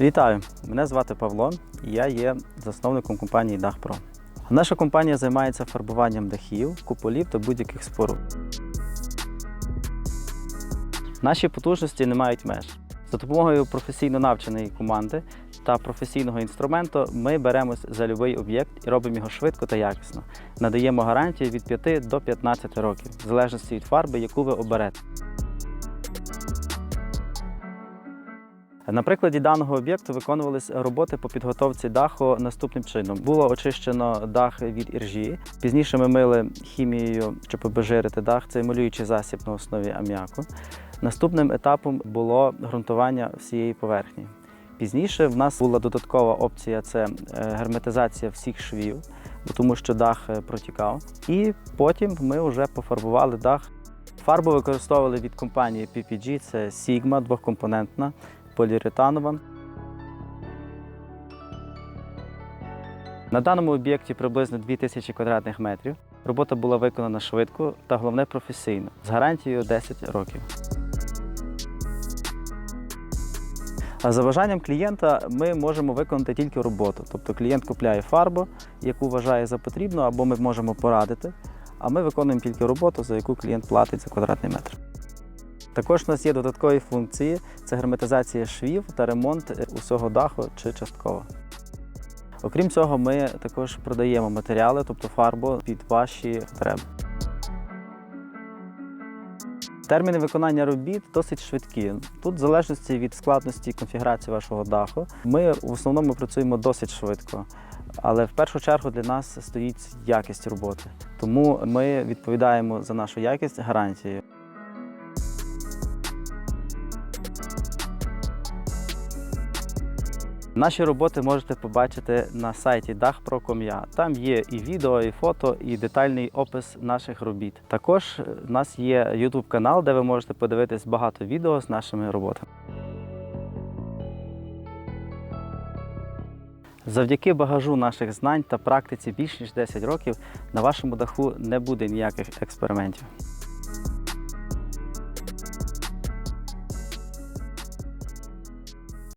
Вітаю! Мене звати Павло, і я є засновником компанії Дахпро. Наша компанія займається фарбуванням дахів, куполів та будь-яких споруд. Наші потужності не мають меж. За допомогою професійно навченої команди та професійного інструменту ми беремось за будь-який об'єкт і робимо його швидко та якісно. Надаємо гарантію від 5 до 15 років, в залежності від фарби, яку ви оберете. На прикладі даного об'єкту виконувалися роботи по підготовці даху наступним чином. Було очищено дах від іржі. Пізніше ми мили хімією, щоб обезжирити дах. Це емулюючий засіб на основі аміаку. Наступним етапом було ґрунтування всієї поверхні. Пізніше в нас була додаткова опція це е, герметизація всіх швів, тому що дах е, протікав. І потім ми вже пофарбували дах. Фарбу використовували від компанії PPG, це Sigma двохкомпонентна поліуретанова. На даному об'єкті приблизно 2000 квадратних метрів. Робота була виконана швидко та головне професійно з гарантією 10 років. А за бажанням клієнта ми можемо виконати тільки роботу. Тобто клієнт купляє фарбу, яку вважає за потрібну, або ми можемо порадити, а ми виконуємо тільки роботу, за яку клієнт платить за квадратний метр. Також у нас є додаткові функції: це герметизація швів та ремонт усього даху чи частково. Окрім цього, ми також продаємо матеріали, тобто фарбу під ваші потреби. Терміни виконання робіт досить швидкі. Тут, в залежності від складності і конфігурації вашого даху, ми в основному працюємо досить швидко. Але в першу чергу для нас стоїть якість роботи. Тому ми відповідаємо за нашу якість гарантією. Наші роботи можете побачити на сайті dachpro.com.ua. Там є і відео, і фото, і детальний опис наших робіт. Також е, в нас є YouTube канал, де ви можете подивитись багато відео з нашими роботами. Завдяки багажу наших знань та практиці більш ніж 10 років на вашому даху не буде ніяких експериментів.